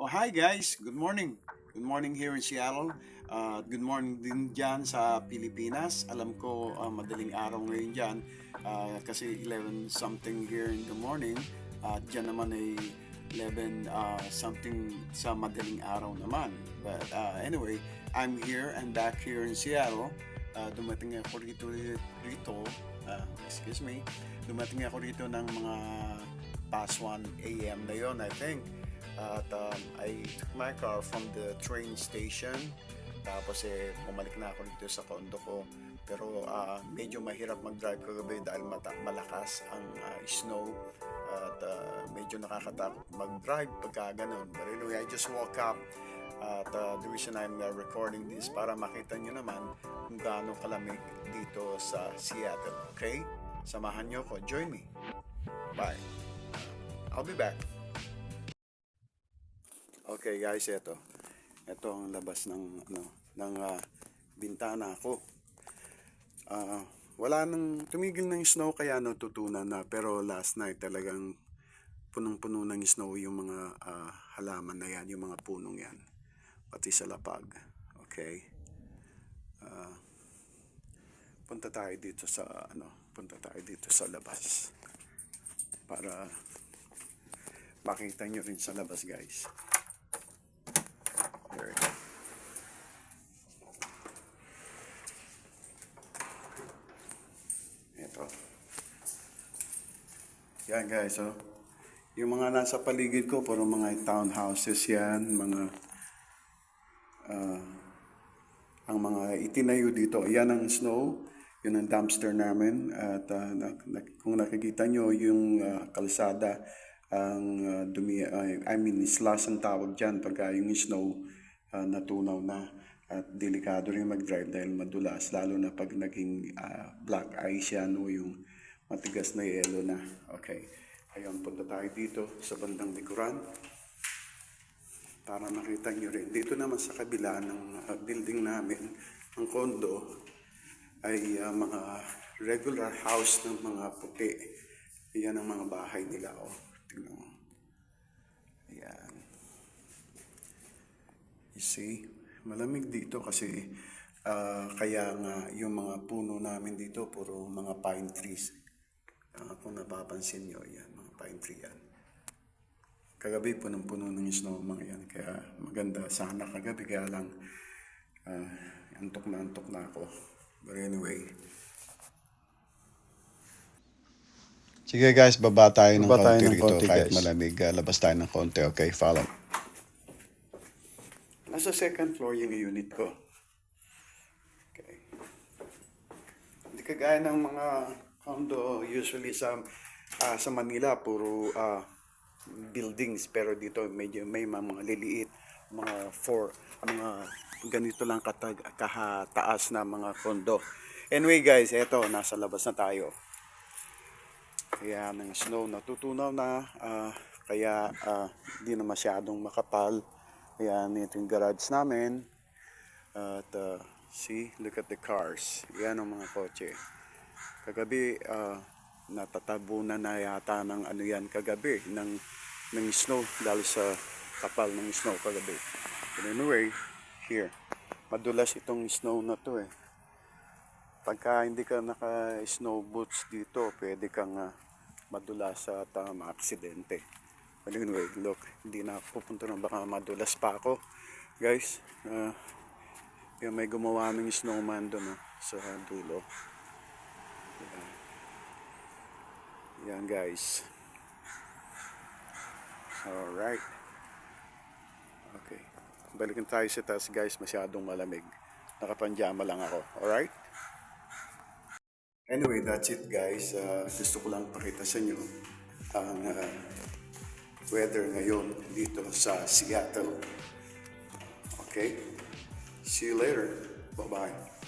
Oh, hi guys. Good morning. Good morning here in Seattle. Uh, good morning din dyan sa Pilipinas. Alam ko uh, madaling araw ngayon dyan uh, kasi 11 something here in the morning. At dyan naman ay 11 uh, something sa madaling araw naman. But uh, anyway, I'm here. I'm back here in Seattle. Uh, dumating ako rito, rito uh, excuse me, dumating ako rito ng mga past 1 a.m. na yon I think. At um, I took my car from the train station. Tapos eh, bumalik na ako dito sa condo ko. Pero ah, medyo mahirap mag-drive kagabi dahil mata- malakas ang ah, snow. At ah, medyo nakakatakot mag-drive pagka ganun. But anyway, I just woke up. At ah, the reason I'm uh, recording this para makita nyo naman kung gaano kalamig dito sa Seattle. Okay? Samahan nyo ko. Join me. Bye. I'll be back. Okay guys, ito. Ito ang labas ng ano ng ah, bintana ko. Ah, wala nang tumigil ng snow kaya natutunan na pero last night talagang punong-puno ng snow yung mga ah, halaman na yan, yung mga punong yan. Pati sa lapag. Okay? Ah, punta tayo dito sa ano, punta tayo dito sa labas. Para makita nyo rin sa labas guys. There. Ito. Yan guys, oh. Yung mga nasa paligid ko, puro mga townhouses yan, mga ah, ang mga itinayo dito. Yan ang snow, yun ang dumpster namin. At ah, na- na- kung nakikita nyo yung ah, kalsada, ang ah, dumi, ay- I mean, slash ang tawag dyan pagka yung snow ah, natunaw na. At delikado rin mag-drive dahil madulas, lalo na pag naging ah, black ice yan o yung matigas na yelo na. Okay. Ayun, punta tayo dito sa bandang likuran para makita nyo rin. Dito naman sa kabila ng uh, building namin, ang condo, ay uh, mga regular house ng mga puti. Yan ang mga bahay nila. Oh. Tingnan mo. Ayan. You see? Malamig dito kasi ah, kaya nga yung mga puno namin dito puro mga pine trees. Ah, kung napapansin nyo, yan, mga pine tree yan. Kagabi punong-puno ng snow mga yan. Kaya maganda sana kagabi. Kaya lang ah, antok na antok na ako. But anyway. Sige guys, baba tayo ng Baba tayo konti ng rito. konti, kahit guys. malamig, ah, labas tayo ng konti. Okay, follow. Nasa second floor yung unit ko. Okay. Hindi kagaya ng mga condo usually sa ah, sa Manila puro ah, buildings pero dito medyo may mga, liliit mga four mga ganito lang katag kahataas na mga condo. Anyway guys, eto nasa labas na tayo. Kaya ng snow natutunaw na ah, kaya ah, hindi na masyadong makapal. Ayan, ito yung garage namin. At uh, see, look at the cars. Yan ang mga kotse. Kagabi, uh, natatabunan na yata ng ano yan kagabi, ng, ng snow dahil sa kapal ng snow kagabi. But anyway, here, madulas itong snow na to eh. Pagka hindi ka naka-snow boots dito, pwede kang uh, madulas at uh, maaksidente. But anyway, look, hindi na ako pupunta na baka madulas pa ako. Guys, uh, yung may gumawa ng snowman doon ah, sa dulo. Yan. Yan guys. Alright. Okay. Balikan tayo sa taas guys, masyadong malamig. Nakapanjama lang ako. Alright? Anyway, that's it guys. Uh, gusto ko lang pakita sa inyo ang uh, weather ngayon dito sa Seattle. Okay? See you later. Bye-bye.